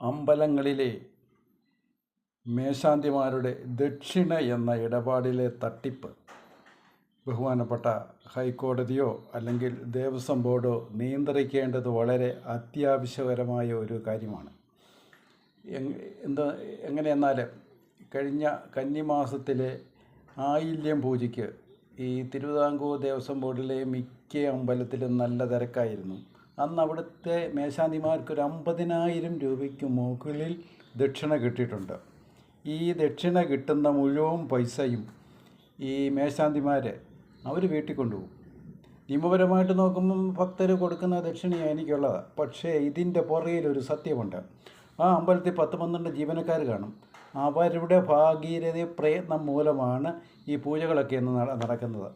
അമ്പലങ്ങളിലെ മേശാന്തിമാരുടെ ദക്ഷിണ എന്ന ഇടപാടിലെ തട്ടിപ്പ്. ബഹുമാനപ്പെട്ട ഹൈക്കോടതിയോ അല്ലെങ്കിൽ ദേവസ്വം ബോർഡോ നിയന്ത്രിക്കേണ്ടത് വളരെ അത്യാവശ്യകരമായ ഒരു കാര്യമാണ്. എന്താ എങ്ങനെയെന്നാൽ കഴിഞ്ഞ കന്നിമാസത്തിലെ ആയില്യം പൂജയ്ക്ക് ഈ തിരുവിതാംകൂർ ദേവസ്വം ബോർഡിലെ മിക്ക അമ്പലത്തിലും നല്ല തിരക്കായിരുന്നു. അന്ന് അവിടുത്തെ മേശാന്തിമാർക്ക് ഒരു അമ്പതിനായിരം രൂപയ്ക്ക് മുകളിൽ ദക്ഷിണ കിട്ടിയിട്ടുണ്ട്. ഈ ദക്ഷിണ കിട്ടുന്ന മുഴുവൻ പൈസയും ഈ മേശാന്തിമാർ അവർ വീട്ടിൽ കൊണ്ടുപോകും. നിയമപരമായിട്ട് നോക്കുമ്പം ഭക്തർ കൊടുക്കുന്ന ദക്ഷിണയാണ് എനിക്കുള്ളത്. പക്ഷേ ഇതിന്റെ പുറകിൽ ഒരു സത്യമുണ്ട്. ആ അമ്പലത്തിൽ പത്ത് പന്ത്രണ്ട് ജീവനക്കാർ കാണും. അവരുടെ ഭാഗീരഥ പ്രയത്നം മൂലമാണ് ഈ പൂജകളൊക്കെ ഇന്ന് നട- നടക്കുന്നത്.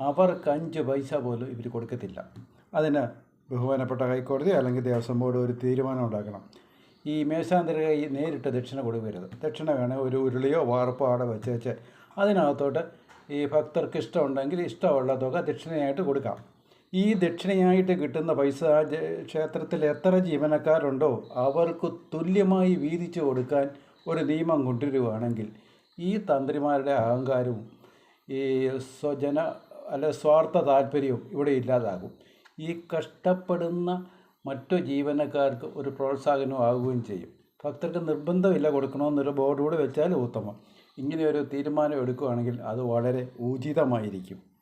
അവർക്ക് അഞ്ച് പൈസ പോലും ഇവർ കൊടുക്കത്തില്ല. അതിന് ബഹുമാനപ്പെട്ട ഹൈക്കോടതി അല്ലെങ്കിൽ ദേവസ്വം ബോർഡ് ഒരു തീരുമാനം ഉണ്ടാക്കണം. ഈ മേശാന്തര കൈ നേരിട്ട് ദക്ഷിണ കൊടുക്കരുത്. ദക്ഷിണ വേണേൽ ഒരു ഉരുളിയോ വാർപ്പോ അവിടെ വെച്ച് അതിനകത്തോട്ട് ഈ ഭക്തർക്ക് ഇഷ്ടമുണ്ടെങ്കിൽ ഇഷ്ടമുള്ള തുക ദക്ഷിണയായിട്ട് കൊടുക്കാം. ഈ ദക്ഷിണയായിട്ട് കിട്ടുന്ന പൈസ ക്ഷേത്രത്തിൽ എത്ര ജീവനക്കാരുണ്ടോ അവർക്ക് തുല്യമായി വീതിച്ചു കൊടുക്കാൻ ഒരു നിയമം കൊണ്ടുവരികയാണെങ്കിൽ ഈ തന്ത്രിമാരുടെ അഹങ്കാരവും ഈ സ്വജന അല്ലെ സ്വാർത്ഥ താല്പര്യവും ഇവിടെ ഇല്ലാതാകും. ഈ കഷ്ടപ്പെടുന്ന മറ്റു ജീവനക്കാർക്ക് ഒരു പ്രോത്സാഹനം ആകുകയും ചെയ്യും. ഭക്തർക്ക് നിർബന്ധമില്ല കൊടുക്കണമെന്നൊരു ബോർഡ് കൂടെ വെച്ചാൽ ഉത്തമം. ഇങ്ങനെയൊരു തീരുമാനം എടുക്കുകയാണെങ്കിൽ അത് വളരെ ഉചിതമായിരിക്കും